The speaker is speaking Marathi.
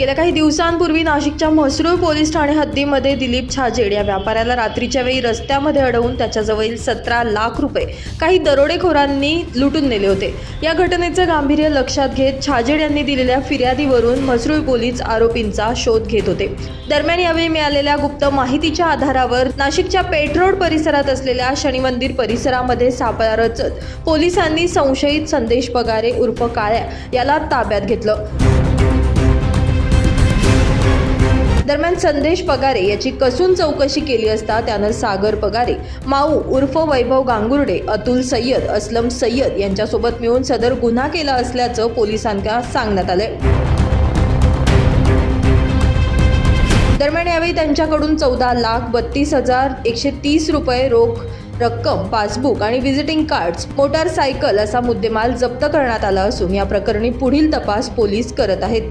गेल्या काही दिवसांपूर्वी नाशिकच्या म्हसरूळ पोलीस ठाणे हद्दीमध्ये दिलीप छाजेड या व्यापाऱ्याला रात्रीच्या वेळी रस्त्यामध्ये अडवून त्याच्याजवळील सतरा लाख रुपये काही दरोडेखोरांनी लुटून नेले होते. या घटनेचं गांभीर्य लक्षात घेत छाजेड यांनी दिलेल्या फिर्यादीवरून म्हसरूळ पोलीस आरोपींचा शोध घेत होते. दरम्यान यावेळी मिळालेल्या गुप्त माहितीच्या आधारावर नाशिकच्या पेठरोड परिसरात असलेल्या शनिमंदिर परिसरामध्ये सापळा रचत पोलिसांनी संशयित संदेश पगारे उर्फ काळ्या याला ताब्यात घेतलं. दरम्यान संदेश पगारे याची कसून चौकशी केली असता त्यानं सागर पगारे माऊ उर्फ वैभव गांगुर्डे अतुल सय्यद असलम सय्यद यांच्यासोबत मिळून सदर गुन्हा केला असल्याचं पोलिसांना सांगण्यात आलंय. दरम्यान यावेळी त्यांच्याकडून चौदा लाख बत्तीस हजार एकशे तीस रुपये रोख रक्कम पासबुक आणि व्हिजिटिंग कार्ड्स मोटारसायकल असा मुद्देमाल जप्त करण्यात आला असून या प्रकरणी पुढील तपास पोलीस करत आहेत.